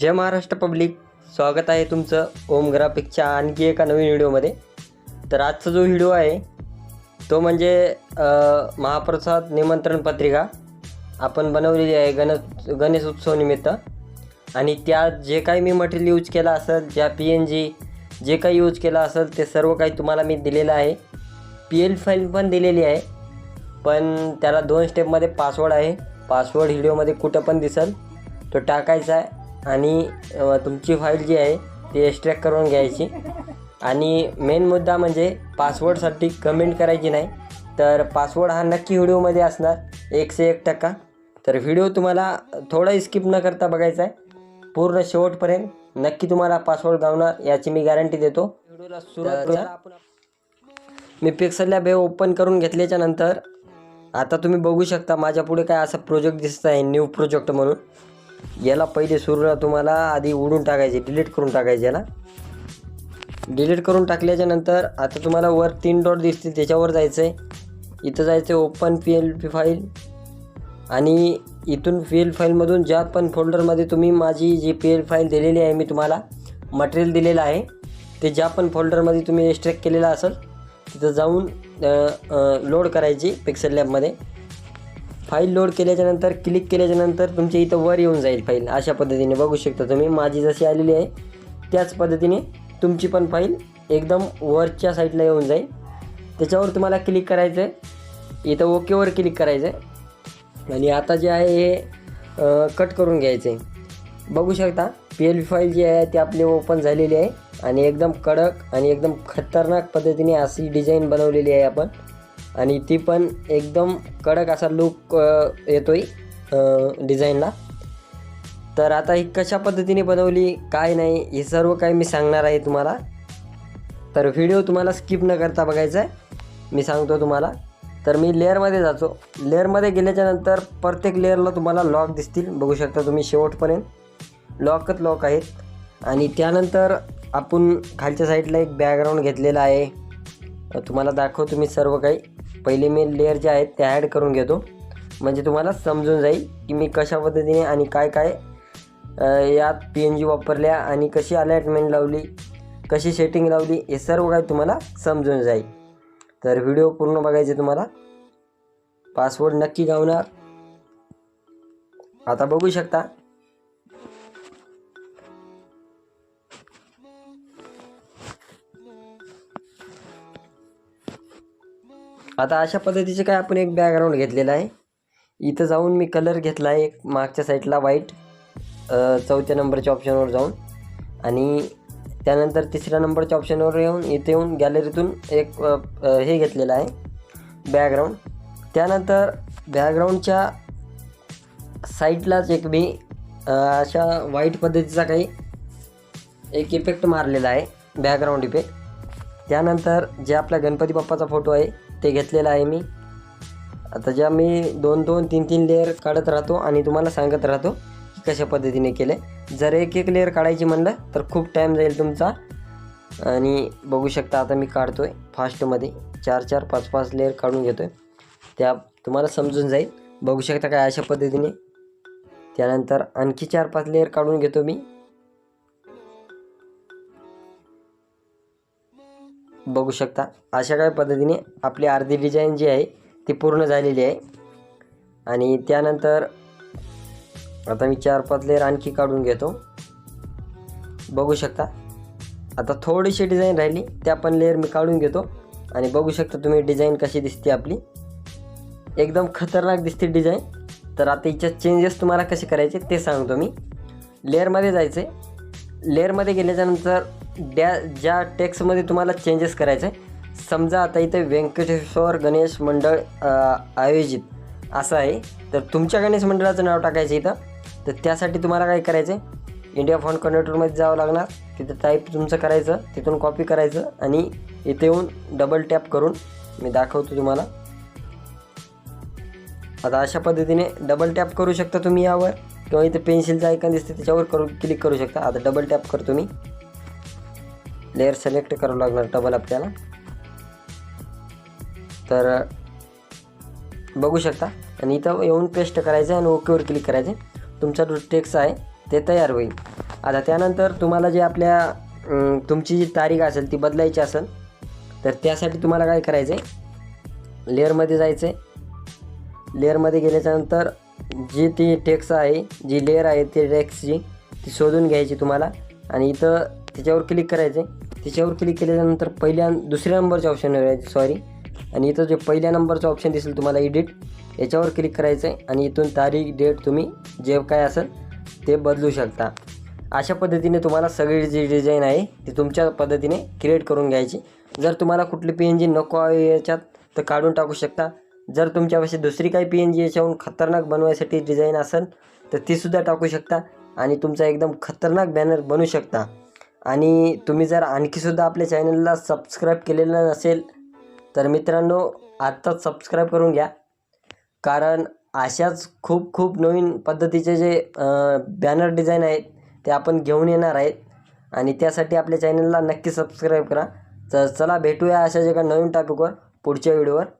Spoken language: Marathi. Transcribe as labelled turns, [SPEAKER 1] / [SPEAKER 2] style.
[SPEAKER 1] जय महाराष्ट्र पब्लिक. स्वागत आहे तुमचं ओम ग्राफिकच्या आणखी एका नवीन व्हिडिओमध्ये. तर आजचा जो व्हिडिओ आहे तो म्हणजे महाप्रसाद निमंत्रण पत्रिका. आपण बनवलेली आहे गणेश गणेश उत्सवानिमित्त आणि त्यात जे काही मी मटेरियल यूज केला असेल ज्या पी एन जी जे काही यूज केला असेल ते सर्व काही तुम्हाला मी दिलेलं आहे. पी एल फाईल पण दिलेली आहे पण त्याला दोन स्टेपमध्ये पासवर्ड आहे. पासवर्ड व्हिडिओमध्ये कुठं पण दिसेल तो टाकायचा आहे. आणि तुमची फाईल जी आहे ती एक्स्ट्रॅक्ट करून घ्यायची. आणि मेन मुद्दा म्हणजे पासवर्डसाठी कमेंट करायची नाही. तर पासवर्ड हा नक्की व्हिडिओमध्ये असणार एकशे एक टक्का. तर व्हिडिओ तुम्हाला थोडा स्किप न करता बघायचा आहे. पूर्ण शेवटपर्यंत नक्की तुम्हाला पासवर्ड गावणार याची मी गॅरंटी देतो. व्हिडिओला सुरुवात. मी पिक्सल लॅब हे ओपन करून घेतल्याच्या नंतर आता तुम्ही बघू शकता माझ्या पुढे काय असा प्रोजेक्ट दिसत आहे न्यू प्रोजेक्ट म्हणून. याला पहिले सुरूला तुम्हाला आधी उडून टाकायचे डिलीट करून टाकायचे याला डिलीट करून टाकल्याच्या नंतर आता तुम्हाला वर तीन डॉट दिसतील त्याच्यावर जायचं आहे इथं जायचं आहे open P L P file आणि इथून पी एल फाईलमधून ज्या पण फोल्डरमध्ये तुम्ही माझी जी पी एल फाईल दिलेली आहे मी तुम्हाला मटेरियल दिलेलं आहे ते ज्या पण फोल्डरमध्ये तुम्ही एक्स्ट्रॅक्ट केलेलं असेल तिथं जाऊन लोड करायची पिक्सल लॅबमध्ये फाईल लोड केल्याच्यानंतर क्लिक केल्याच्यानंतर तुमच्या इथं वर येऊन जाईल फाईल. अशा पद्धतीने बघू शकता तुम्ही. माझी जशी आलेली आहे त्याच पद्धतीने तुमची पण फाईल एकदम वरच्या साईडला येऊन जाईल. त्याच्यावर तुम्हाला क्लिक करायचं आहे इथं ओकेवर क्लिक करायचं आहे आणि आता जे आहे हे कट करून घ्यायचं आहे बघू शकता पी एल फाईल जी आहे ती आपली ओपन झालेली आहे. आणि एकदम कडक आणि एकदम खतरनाक पद्धतीने अशी डिझाईन बनवलेली आहे आपण. आणि ती पण एकदम कडक असा लुक येतो आहे डिझाईनला तर आता ही कशा पद्धतीने बनवली काय नाही हे सर्व काही मी सांगणार आहे तुम्हाला. तर व्हिडिओ तुम्हाला स्किप न करता बघायचा आहे मी सांगतो तुम्हाला. तर मी लेअरमध्ये जातो. लेअरमध्ये गेल्याच्यानंतर प्रत्येक लेअरला तुम्हाला लॉक दिसतील. बघू शकता तुम्ही शेवटपर्यंत. लॉकच लॉक आहेत. आणि त्यानंतर आपण खालच्या साईडला एक बॅकग्राऊंड घेतलेला आहे. तुम्हाला दाखवतो मी सर्व काही. पहिले मी लेअर जे आहेत ते ॲड करून घेतो. म्हणजे तुम्हाला समजून जाईल की मी कशा पद्धतीने आणि काय काय यात पी एन जी वापरल्या आणि कशी अलाइटमेंट लावली कशी सेटिंग लावली हे सर्व काही तुम्हाला समजून जाईल. तर व्हिडिओ पूर्ण बघायचे तुम्हाला. पासवर्ड नक्की गावणार. आता बघू शकता. आता अशा पद्धतीचे काय आपण एक बॅकग्राऊंड घेतलेला आहे. इथं जाऊन मी कलर घेतला आहे. एक मागच्या साईडला व्हाईट चौथ्या नंबरच्या ऑप्शनवर जाऊन. आणि त्यानंतर तिसऱ्या नंबरच्या ऑप्शनवर येऊन इथे येऊन गॅलरीतून एक हे घेतलेलं आहे. बॅकग्राऊंड त्यानंतर बॅकग्राऊंडच्या साईडलाच एक मी अशा वाईट पद्धतीचा काही एक इफेक्ट मारलेला आहे. बॅकग्राऊंड इफेक्ट त्यानंतर जे आपल्या गणपती बाप्पाचा फोटो आहे ते घेतलेलं आहे मी. आता ज्या मी दोन दोन तीन तीन लेअर काढत राहतो आणि तुम्हाला सांगत राहतो की कशा पद्धतीने केले. जर एक एक लेअर काढायची म्हणलं तर खूप टाईम जाईल तुमचा. आणि बघू शकता आता मी काढतो आहे फास्टमध्ये चार चार पाच पाच लेअर काढून घेतो आहे त्या तुम्हाला समजून जाईल. बघू शकता काय अशा पद्धतीने. त्यानंतर आणखी चार पाच लेअर काढून घेतो मी. बघू शकता. अशा काही पद्धतीने आपली अर्धी डिझाईन जी आहे ती पूर्ण झालेली आहे. आणि त्यानंतर आता मी चार पाच लेअर आणखी काढून घेतो. बघू शकता. आता थोडीशी डिझाईन राहिली त्या पण लेअर मी काढून घेतो. आणि बघू शकता तुम्ही डिझाईन कशी दिसते आपली. एकदम खतरनाक दिसते डिझाईन तर आता हिच्यात चेंजेस तुम्हाला कसे करायचे ते सांगतो मी. लेअरमध्ये जायचं आहे लेअरमध्ये गेल्याच्यानंतर डॅ ज्या टेक्स्टमध्ये तुम्हाला चेंजेस करायचं आहे समजा आता इथे व्यंकटेश्वर गणेश मंडळ आयोजित असं आहे तर तुमच्या गणेश मंडळाचं नाव टाकायचं इथं. तर त्यासाठी तुम्हाला काय करायचं आहे? इंडिया फोन कन्व्हर्टरमध्ये जावं लागणार. तिथं टाईप तुमचं करायचं तिथून कॉपी करायचं आणि इथे येऊन डबल टॅप करून मी दाखवतो तुम्हाला. आता अशा पद्धतीने डबल टॅप करू शकता तुम्ही यावर. किंवा इथे पेन्सिलचं आयकन दिसते त्याच्यावर करू क्लिक करू शकता. आता डबल टॅप करतो मी. लेअर सिलेक्ट करावं लागणार डबल आपल्याला. तर बघू शकता. आणि इथं येऊन पेस्ट करायचं आणि ओकेवर क्लिक करायचं. तुमचा जो टेक्स्ट आहे ते तयार होईल. आता त्यानंतर तुम्हाला जे आपल्या तुमची जी तारीख असेल ती बदलायची असेल तर त्यासाठी तुम्हाला काय करायचं आहे लेअरमध्ये जायचं आहे लेअरमध्ये गेल्याच्यानंतर जी ती टेक्स आहे जी लेअर आहे ती टेक्सची ती शोधून घ्यायची तुम्हाला. आणि इथं त्याच्यावर क्लिक करायचं आहे त्याच्यावर क्लिक केल्यानंतर पहिल्या दुसऱ्या नंबरचे ऑप्शन करायचे सॉरी आणि इथं जे पहिल्या नंबरचं ऑप्शन दिसेल तुम्हाला एडिट याच्यावर क्लिक करायचं आहे आणि इथून तारीख डेट तुम्ही जे काय असेल ते बदलू शकता. अशा पद्धतीने तुम्हाला सगळी जी डिझाईन आहे ती तुमच्या पद्धतीने क्रिएट करून घ्यायची. जर तुम्हाला कुठली पी एन जी नको आहे याच्यात तर काढून टाकू शकता. जर तुमच्यापाशी दुसरी काही पी एन जी याच्याहून खतरनाक बनवायसाठी डिझाईन असेल तर तीसुद्धा टाकू शकता आणि तुमचा एकदम खतरनाक बॅनर बनू शकता. आणि तुम्ही जर आणखीसुद्धा आपल्या चॅनलला सबस्क्राईब केलेलं नसेल तर मित्रांनो आत्ताच सबस्क्राईब करून घ्या. कारण अशाच खूप खूप नवीन पद्धतीचे जे बॅनर डिझाईन आहेत ते आपण घेऊन येणार आहेत. आणि त्यासाठी आपल्या चॅनलला नक्की सबस्क्राईब करा. तर चला भेटूया अशाच एका नवीन टॉपिकवर पुढच्या व्हिडिओवर